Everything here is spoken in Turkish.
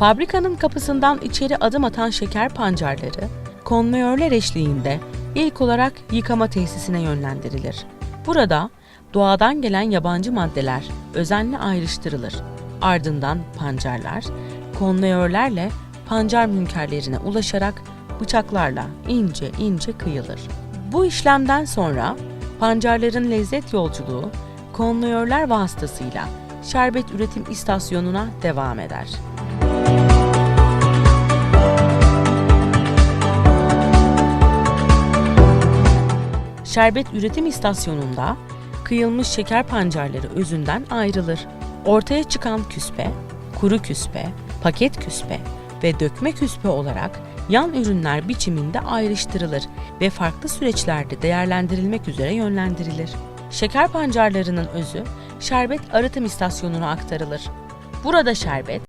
Fabrikanın kapısından içeri adım atan şeker pancarları, konveyörler eşliğinde ilk olarak yıkama tesisine yönlendirilir. Burada doğadan gelen yabancı maddeler özenle ayrıştırılır. Ardından pancarlar, konveyörlerle pancar münkerlerine ulaşarak bıçaklarla ince ince kıyılır. Bu işlemden sonra pancarların lezzet yolculuğu konveyörler vasıtasıyla şerbet üretim istasyonuna devam eder. Şerbet üretim istasyonunda kıyılmış şeker pancarları özünden ayrılır. Ortaya çıkan küspe, kuru küspe, paket küspe ve dökme küspe olarak yan ürünler biçiminde ayrıştırılır ve farklı süreçlerde değerlendirilmek üzere yönlendirilir. Şeker pancarlarının özü şerbet arıtım istasyonuna aktarılır. Burada şerbet